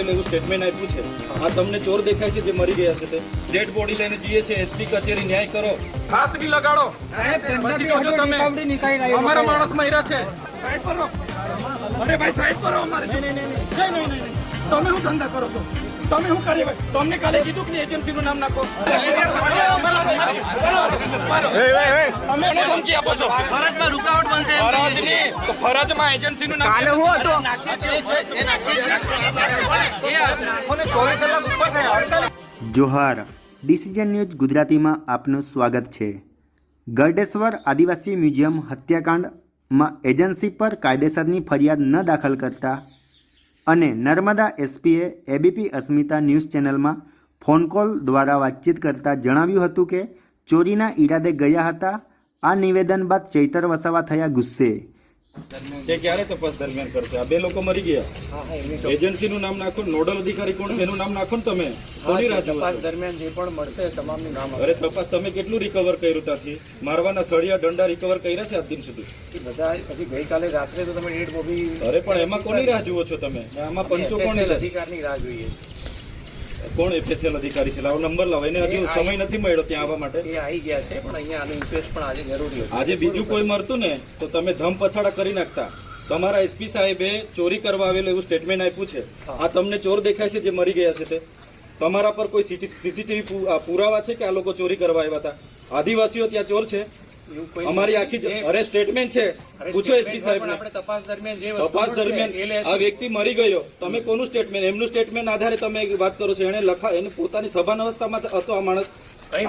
એવું સ્ટેટમેન્ટ આપ્યું છે. આ તમને ચોર દેખાય છે જે મરી ગયા છે તે. ડેડ બોડી લઈને જઈએ છે એસપી કચેરી ન્યાય કરો. હાથ બી લગાડો પછી કહો તમે અમારા માણસ મર્યા છે. સાઈડ પર રહો. અરે ભાઈ સાઈડ પર રહો અમારે. નહીં, નહીં, નહીં, નહીં. નહીં, નહીં, નહીં, નહીં. તમે શું ધંધા કરો છો? તમે શું કરી તમને કાલે કીધું કે એજન્સીનું નામ નાખો. તમે ધમકી આપો છો. ફરજમાં રૂકાવટ બનશે ફરજ છીએ. નહીં તો ફરજમાં નામ કાલે હું હતો? એ નાખીએ છીએ. એ આ- જોહાર ડિસિઝન ન્યૂઝ ગુજરાતીમાં આપનું સ્વાગત છે. ગરડેશ્વર આદિવાસી મ્યુઝિયમ હત્યાકાંડમાં એજન્સી પર કાયદેસરની ફરિયાદ ન દાખલ કરતા અને નર્મદા એસપીએ એબીપી અસ્મિતા ન્યૂઝ ચેનલમાં ફોન કોલ દ્વારા વાતચીત કરતાં જણાવ્યું હતું કે ચોરીના ઈરાદે ગયા હતા. આ નિવેદન બાદ ચૈતર વસાવા થયા ગુસ્સે. તે ક્યારે તપાસ દરમિયાન કરશે? આ બે લોકો મરી ગયા. એજન્સીનું નામ નાખો નોડલ અધિકારી કોણ એનું નામ નાખો ને તમે. કોની રાહ તપાસ દરમિયાન જે પણ મળશે તમામનું નામ અરે તપાસ તમે કેટલું રિકવર કર્યું ત્યાંથી? મારવાના સળિયા દંડા રિકવર કર્યા છે આજ દિન સુધી. બધા પછી ગઈકાલે રાત્રે તો તમે ડેટ બોબી અરે પણ એમાં કોની રાહ જુઓ છો તમે? આમાં પંચો કોણ અધિકારની રાહ જોઈએ કોણ એફએસએલ અધિકારી છે? લાવો નંબર લાવો. એને હજુ સમય નથી મળ્યો ત્યાં આવવા માટે. એ આવી ગયા છે પણ અહીંયા આનો ઇન્ટરેસ્ટ પણ આજે જરૂરી હતું. આજે બીજું કોઈ મરતું ને તો તમે ધમ પછાડા કરી નાખતા. તમારા એસપી સાહેબે ચોરી કરવા આવેલું એવું સ્ટેટમેન્ટ આપ્યું છે. આ તમને ચોર દેખાય છે જે મરી ગયા છે તે? તમારા પર કોઈ સીસીટીવી પુરાવા છે કે આ લોકો ચોરી કરવા આવ્યા હતા? આદિવાસીઓ ત્યાં ચોર છે? અમારી આખી અરે સ્ટેટમેન્ટ છે. પૂછો એસપી સાહેબ આપણે તપાસ દરમિયાન જે તપાસ દરમિયાન આ વ્યક્તિ મરી ગયો. તમે કોનું સ્ટેટમેન્ટ એમનું સ્ટેટમેન્ટ આધારે તમે વાત કરો છો. એને લખા એને પોતાની સભાન અવસ્થામાં હતો આ માણસ.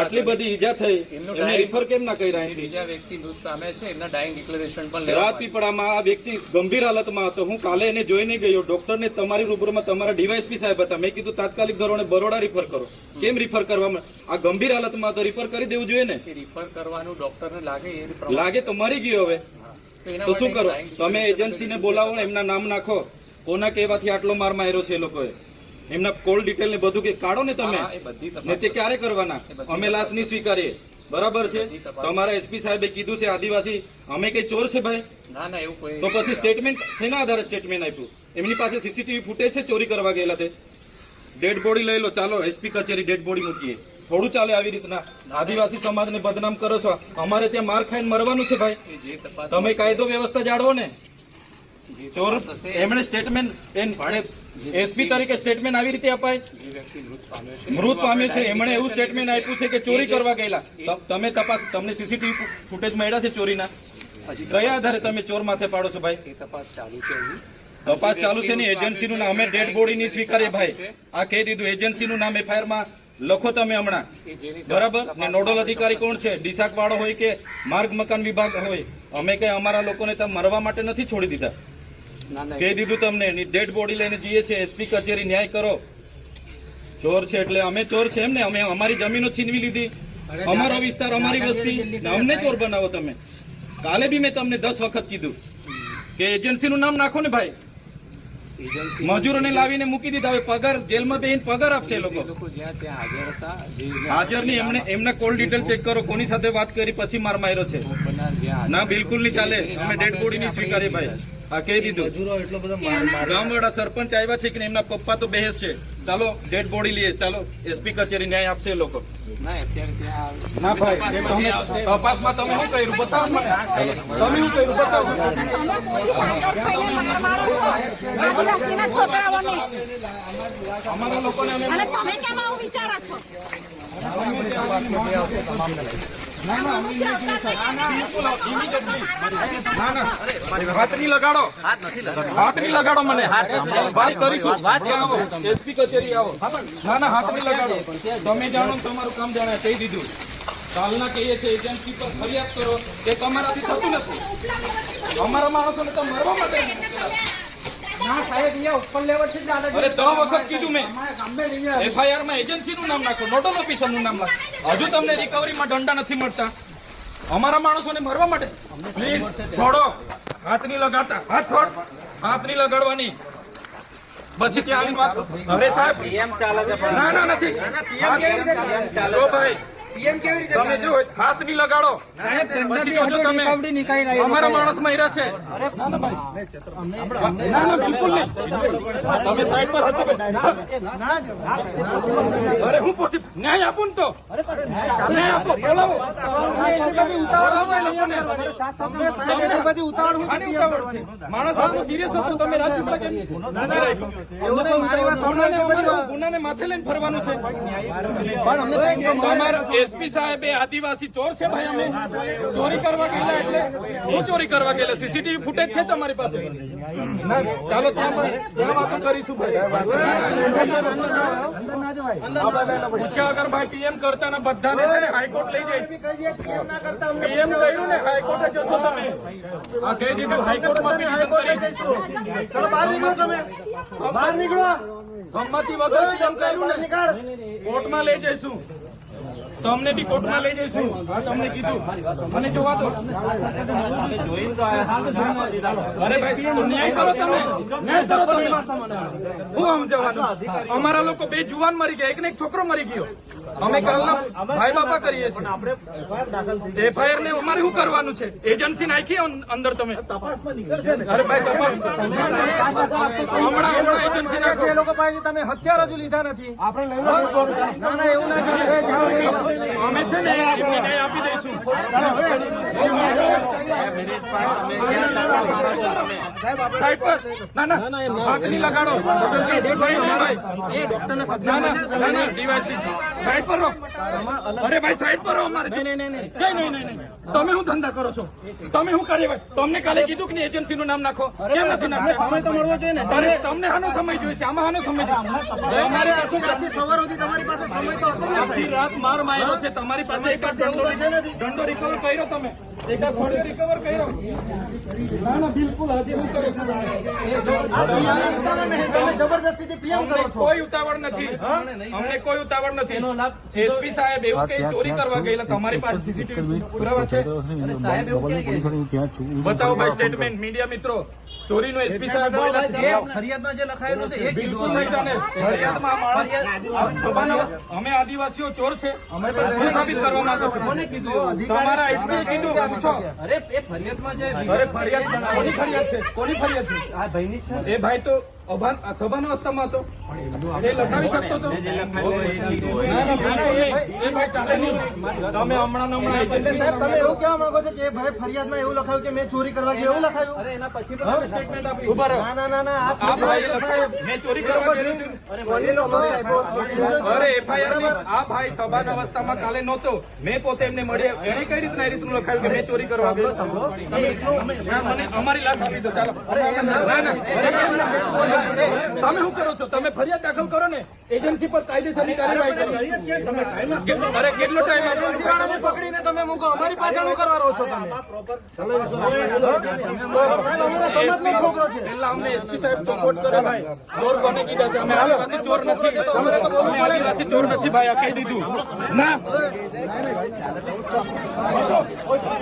આટલી બધી ઈજા થઈ. એમને રિફર કેમ ના કર્યા? બીજા વ્યક્તિ પામે છે એમના ડાઇંગ ડિક્લેરેશન પણ રાજપીપળામાં આ વ્યક્તિ ગંભીર હાલતમાં હતો. હું કાલે એને જોઈને ગયો. ડોક્ટરને તમારી રૂબરૂમાં તમારા ડીવાયસપી સાહેબ હતા. મેં કીધું તાત્કાલિક ધોરણે બરોડા રિફર કરો. કેમ રિફર કરવામાં? આ ગંભીર હાલતમાં તો રિફર કરી દેવું જોઈએ ને? રિફર કરવાનું ડોક્ટરને લાગે લાગે તો મરી ગયો હવે. તો શું કરો? તમે એજન્સીને બોલાવો ને એમના નામ નાખો. કોના કહેવાથી આટલો માર માર્યો છે એ લોકોએ? એમના કોલ ડિટેલ ને બધું કે કાઢો ને તમે? ને તે ક્યારે કરવાના? અમે લાશ નહીં સ્વીકારીએ. બરાબર છે? તમારા એસપી સાહેબે કીધું છે આદિવાસી. અમે કઈ ચોર છે ભાઈ? ના ના એવું કોઈ તો પછી સ્ટેટમેન્ટ શેના આધારે સ્ટેટમેન્ટ આપ્યું? એમની પાસે સીસીટીવી ફૂટેજ છે ચોરી કરવા ગયેલા તે? ડેડ બોડી લઈ લો ચાલો એસપી કચેરી ડેડ બોડી મૂકીએ. થોડું ચાલે આવી રીતના. આદિવાસી સમાજને બદનામ કરો છો. અમારે ત્યાં માર ખાઈને મરવાનું છે ભાઈ. તમે કાયદો વ્યવસ્થા જાળવો ને. ચોર એમણે સ્ટેટમેન્ટ એસપી તરીકે સ્ટેટમેન્ટ આવી રીતે અપાય. મૃત પામ્યો છે. એમણે એવું સ્ટેટમેન્ટ આપ્યું છે કે ચોરી કરવા ગયેલા. તમે તપાસ તમને સીસીટીવી ફૂટેજ મળ્યા છે ચોરીના? કયા આધારે તમે ચોર માથે પાડો છો ભાઈ? તપાસ ચાલુ છે. તપાસ ચાલુ છે ને? એજન્સીનું નામ અમે ડેડ બોડી ની સ્વીકારીએ ભાઈ. આ કહી દીધું. એજન્સીનું નામ એફઆઈઆરમાં લખો તમે હમણાં. બરાબર? ને નોડલ અધિકારી કોણ છે? ડીસાક વાળો હોય કે માર્ગ મકાન વિભાગ હોય? અમે કઈ અમારા લોકોને ત્યાં મરવા માટે નથી છોડી દીધા. કહી દીધું તમને એની ડેડ બોડી લઈને જઈએ છીએ એસપી કચેરી ન્યાય કરો. ચોર છે એટલે અમે ચોર છે એમ ને? અમે અમારી જમીનો છીનવી લીધી. અમારો વિસ્તાર અમારી વસ્તી. અમને ચોર બનાવો તમે. કાલે બી મેં તમને દસ વખત કીધું. કે એજન્સીનું નામ નાખો ને ભાઈ. મજૂરોને લાવીને મૂકી દીધા હવે પગાર જેલમાં બેહીને પગાર આપશે લોકો. હાજર નહીં એમને એમના કોલ ડિટેલ ચેક કરો કોની સાથે વાત કરી પછી માર માર્યો છે. ના બિલકુલ નહીં ચાલે. અમે ડેડ બોડી નહીં સ્વીકારીએ ભાઈ. આ કહી દીધું ગામવાળા સરપંચ આવ્યા છે કે નહીં, એમના પપ્પા તો બેહેસ છે ચાલો ડેડ બોડી લઈએ ચાલો એસપી કચેરી ન્યાય આપશે એ લોકો ના અત્યારે ત્યાં ના ભાઈ તમે તપાસમાં તમે શું કર્યું બતાવો મને તમે શું કર્યું બતાવો અમારા લોકોને અમે તમે કેમ આવું વિચારો છો હાથ નહીં લગાડો. હાથ નહીં લગાડો મને. ભાઈ કરીશું. એસપી કચેરી આવો. ના ના હાથ નહીં લગાડો. તમે જાણો ને તમારું કામ જાણે કહી દીધું. કાલના કહીએ છીએ એજન્સી પર ફરિયાદ કરો કે તમારાથી થતું નથી. અમારા માણસોને તો મરવા માટે અરે દસ વખત કીધું મેં. એફઆઈઆરમાં એજન્સી નું નામ નાખો નોડલ ઓફિસરનું નામ નાખો. હજુ તમને રિકવરીમાં દંડા નથી મળતા. અમારા માણસોને મરવા માટે. પ્લીઝ છોડો. હાથની લગાડતા. હાથ છોડ. હાથની લગાડવાની. પછી ત્યાં આવીને વાત અરે સાહેબ. ના ના નથી. જો ભાઈ તમે જો હાથની લગાડો પછી જોજો તમે અમારા માણસ મહિરા છે ના ના ભાઈ. ના ના બિલકુલ નહીં તમે સાઈડ પર હટો અરે હું પોતે ન્યાય આપું ને તો ન્યાય આપો બોલાવો માણસ આપણું સિરિયસ હતું તમે રાજપીપળા કેમ ગુનાને માથે લઈને ફરવાનું છે પણ અમારા એસપી સાહેબ એ આદિવાસી ચોર છે ભાઈ અમે? ચોરી કરવા ગયેલા એટલે? હું ચોરી કરવા ગયેલા? સીસીટીવી ફૂટેજ છે તમારી પાસે? ચાલો ત્યાં વાતો કરીશું પૂછ્યા વગર ભાઈ પીએમ કરતા ના બધાને હાઈકોર્ટ લઈ જઈશ પીએમ કહ્યું ને હાઈકોર્ટે જશો તમે. આ કહી દીધું હાઈકોર્ટમાં કરીશ ચલો બહાર નીકળો તમે. બહાર નીકળો. સંમતિ વગર પીએમ કર્યું ને. કોર્ટમાં લઈ જઈશું. તમને બી કોર્ટમાં લઈ જઈશું. તમને કીધું. મને જોવા દો અરે ભાઈ ન્યાય કરો તમે. ન્યાય કરો તમે. હું સમજાવવાનું? અમારા લોકો બે જુવાન મરી ગયા. એક ને એક છોકરો મરી ગયો. અમે કાલના ભાઈ બાપા કરીએ છીએ. એફઆઈઆર ને અમારે શું કરવાનું છે? એજન્સી નાખી અંદર તમે. અરે ભાઈ તપાસ એજન્સી નાખો. એ લોકો પાસે તમે હથિયાર હજુ લીધા નથી. આપણે લઈ લો. ના ના એવું ના કરે અમે છે ને ન્યાય આપી દઈશું. સાઈડ ના ના હાથ નહીં લગાડો. સાઈડ પર રહો અરે ભાઈ સાઈડ પર રહો અમારે કઈ નહીં નહીં નહીં નહીં તમે શું ધંધા કરો છો? તમે શું કાર્યવાહી? તમને કાલે કીધું કે એજન્સી નું નામ નાખો? કેમ નથી નાખો સમય તો મળવો જોઈએ ને. તમને હાનો સમય જોઈએ છે. આમાં આનો સમય જોઈએ સવાર સુધી તમારી પાસે સમય તો હતો રાત માર છે તમારી પાસે દંડો રિકવર કર્યો તમે. એક જ રિકવર કર્યો? ના ના બિલકુલ હજી હું કરું છું તમે તમે જબરદસ્તીથી પીએમ કરો છો. કોઈ ઉતાવળ નથી. અમને કોઈ ઉતાવળ નથી. એસપી સાહેબ એવું કઈ ચોરી કરવા ગયેલા તમારી પાસે સીસીટીવી પુરાવા છે? બતાવો ભાઈ સ્ટેટમેન્ટ મીડિયા મિત્રો. ચોરીનો એસપી સાહેબ ફરિયાદમાં જે લખાયેલું છે બિલકુલ નહીં ચાલે. ફરિયાદમાં માણસ અમે આદિવાસીઓ ચોર છે. અમે સાબિત કરવા માંગો તમારા એસપી કીધું. અરે એ ફરિયાદમાં જે અરે ફરિયાદ કોની ફરિયાદ છે? કોની ફરિયાદ છે? આ ભાઈની છે એ ભાઈ તો અભાન સભાના અવસ્થામાં હતો. એ લખાવી શકતો હતો? ના, ના, બિલકુલ નહીં. એ ભાઈ ચાલે નહીં. તમે હમણાં હમણાં સાહેબ તમે એવું કહેવા માંગો છો કે એ ભાઈ ફરિયાદમાં એવું લખાયું કે મેં ચોરી કરવા ગયો એવું લખાયું? અરે એના પછી સ્ટેટમેન્ટ આપી. ઊભા રહો. ના ના ના આ. સાહેબ. મેં ચોરી કરવા લોકો- અરે એફઆઈઆર આ ભાઈ સભાના અવસ્થામાં કાલે નહોતો. મેં પોતે એમને મળ્યા. એને કઈ રીતના એ રીતનું લખાયું કે ચોરી કરવા ગયો ના, મને અમારી લાશ આપી દો ચાલો. તમે શું કરો છો? તમે ફરિયાદ દાખલ કરો ને એજન્સી પર કાયદેસરની કાર્યવાહી કરો. અરે કેટલો ટાઈમ એજન્સી વાળાને પકડીને તમે મૂકો અમારી પાછળ શું કરવા રહો છો તમે? છોકરો છે. પેલા અમને એસપી સાહેબ સપોર્ટ કરે ભાઈ. ચોર કોને કીધા છે? અમે આદિવાસી ચોર નથી. અમે આદિવાસી ચોર નથી ભાઈ આ કહી દીધું. ના.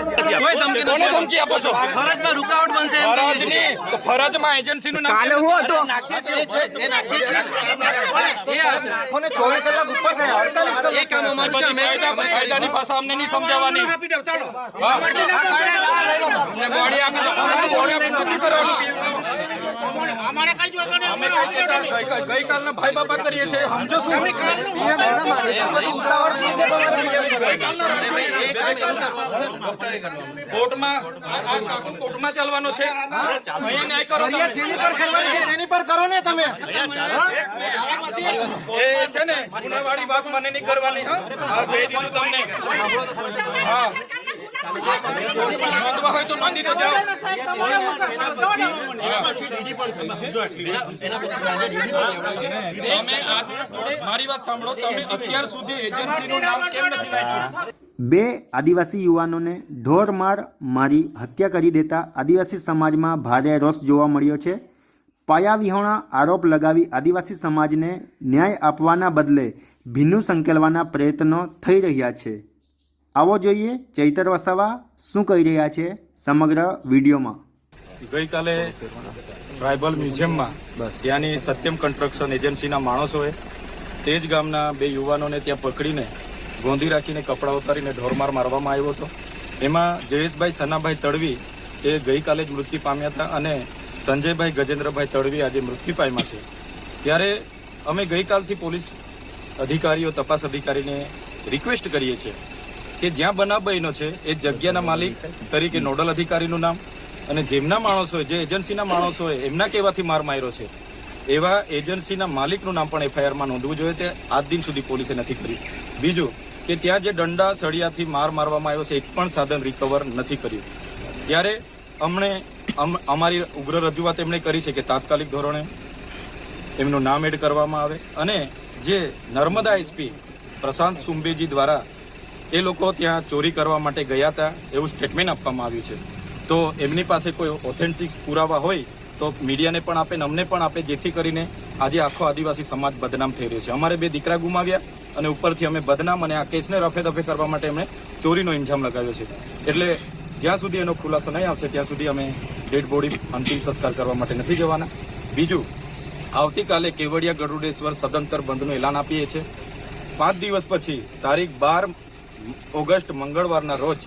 ધમકી આપો છો ફરજમાં રૂકાવટ બનશે ફરજ નહીં તો ફરજમાં એજન્સીનું નામ કાલે હું હતો નાખીએ છીએ એ નાખીએ છીએ એ હશે આખોને ચોવીસ કલાક ઉપર થાય અડતાલીસ કલાક એ કામ અમારું છે અમે કાયદાની ભાષા અમને નહીં સમજાવવાની. ગઈકાલના ભાઈ બાપા કરીએ છીએ સમજો શું કોર્ટમાં કોર્ટમાં ચાલવાનો છે જેની પર કરવાની તેની પર કરો ને તમે એ છે ને, ગુનાવાળી વાત મને નહીં કરવાની હા, કહી દીધું તમને. હા. બે આદિવાસી યુવાનોને ઢોર માર મારી હત્યા કરી દેતા આદિવાસી સમાજમાં ભારે રોષ જોવા મળ્યો છે. પાયાવિહોણા આરોપ લગાવી આદિવાસી સમાજને ન્યાય આપવાના બદલે ભીનું સંકેલવાના પ્રયત્નો થઈ રહ્યા છે. આવો જોઈએ ચૈતર વસાવા શું કહી રહ્યા છે સમગ્ર વિડીયોમાં. ગઈકાલે ટ્રાઇબલ મ્યુઝિયમમાં ત્યાંની સત્યમ કન્સ્ટ્રક્શન એજન્સીના માણસોએ તે જ ગામના બે યુવાનોને ત્યાં પકડીને ગોંધી રાખીને કપડાં ઉતારીને ઢોરમાર મારવામાં આવ્યો હતો. એમાં જયેશભાઈ સનાભાઈ તડવી એ ગઈકાલે જ મૃત્યુ પામ્યા હતા અને સંજયભાઈ ગજેન્દ્રભાઈ તડવી આજે મૃત્યુ પામ્યા છે. ત્યારે અમે ગઈકાલથી પોલીસ અધિકારીઓ તપાસ અધિકારીને રિક્વેસ્ટ કરીએ છીએ કે જ્યાં બનાવ બન્યો છે, એ જગ્યાના માલિક તરીકે નોડલ અધિકારીનું નામ અને જેમના માણસોએ જે એજન્સીના માણસોએ એમના કહેવાથી માર માર્યો છે. એવા એજન્સીના માલિકનું નામ પણ એફઆઈઆરમાં નોંધવું જોઈએ તે આજ દિન સુધી પોલીસે નથી કર્યું. બીજું કે ત્યાં જે દંડા, સળિયાથી માર મારવામાં આવ્યો છે, એક પણ સાધન રિકવર નથી કર્યું. ત્યારે અમને, અમ- અમારી ઉગ્ર રજૂઆત એમણે કરી છે કે તાત્કાલિક ધોરણે એમનું નામ એડ કરવામાં આવે. અને જે નર્મદા એસપી પ્રશાંત સુંબેજી દ્વારા એ લોકો ત્યાં ચોરી કરવા માટે ગયા હતા, એવું સ્ટેટમેન્ટ આપવામાં આવ્યું છે. તો એમની પાસે કોઈ ઓથેન્ટિક પુરાવા હોય, તો મીડિયાને પણ આપે ને અમને પણ આપે, જેથી કરીને આજે આખો આદિવાસી સમાજ બદનામ થઈ રહ્યો છે. અમારે બે દીકરા ગુમાવ્યા અને ઉપરથી અમે બદનામ અને આ કેસને રફે દફે કરવા માટે એમણે ચોરીનો ઇન્જામ લગાવ્યો છે. એટલે જ્યાં સુધી એનો ખુલાસો નહીં આવશે, ત્યાં સુધી અમે ડેડ બોડી અંતિમ સંસ્કાર કરવા માટે નથી જવાના. બીજું, આવતીકાલે કેવડિયા ગરુડેશ્વર સદંતર બંધનું એલાન આપીએ છીએ. પાંચ દિવસ પછી, તારીખ બાર ઓગસ્ટ મંગળવારના રોજ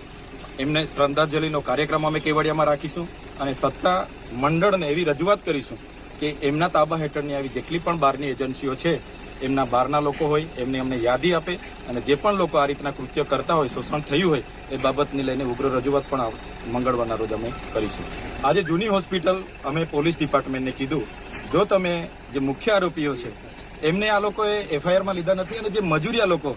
એમને શ્રદ્ધાંજલિનો કાર્યક્રમ અમે કેવડિયામાં રાખીશું અને સત્તા મંડળને એવી રજૂઆત કરીશું કે એમના તાબા હેઠળની આવી જેટલી પણ બહારની એજન્સીઓ છે, એમના બહારના લોકો હોય, એમને અમને યાદી આપે અને જે પણ લોકો આ રીતના કૃત્ય કરતા હોય, શોષણ થયું હોય, એ બાબતને લઈને ઉગ્ર રજૂઆત પણ મંગળવારના રોજ અમે કરીશું. આજે જૂની હોસ્પિટલ અમે પોલીસ ડિપાર્ટમેન્ટને કીધું. જો તમે જે મુખ્ય આરોપીઓ છે, એમને આ લોકોએ એફઆઈઆરમાં લીધા નથી અને જે મજૂરિયા લોકો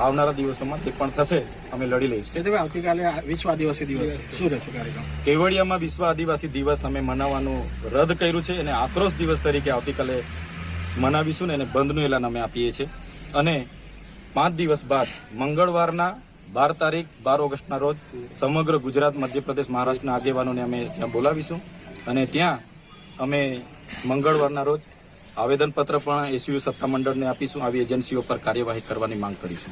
આવનારા દિવસોમાં જે પણ થશે અમે લડી લઈશું. આવતીકાલે વિશ્વ આદિવાસી દિવસ શું રહેશે કાર્યક્રમ? કેવડિયામાં વિશ્વ આદિવાસી દિવસ અમે મનાવવાનું રદ કર્યું છે અને આક્રોશ દિવસ તરીકે આવતીકાલે મનાવીશું ને એને બંધનું એલાન અમે આપીએ છીએ. અને પાંચ દિવસ બાદ મંગળવારના બાર તારીખ બાર ઓગસ્ટના રોજ સમગ્ર ગુજરાત મધ્યપ્રદેશ મહારાષ્ટ્રના આગેવાનોને અમે ત્યાં બોલાવીશું. અને ત્યાં અમે મંગળવારના રોજ આવેદનપત્ર પણ એસયુ સત્તામંડળને આપીશું. આવી એજન્સીઓ પર કાર્યવાહી કરવાની માંગ કરીશું.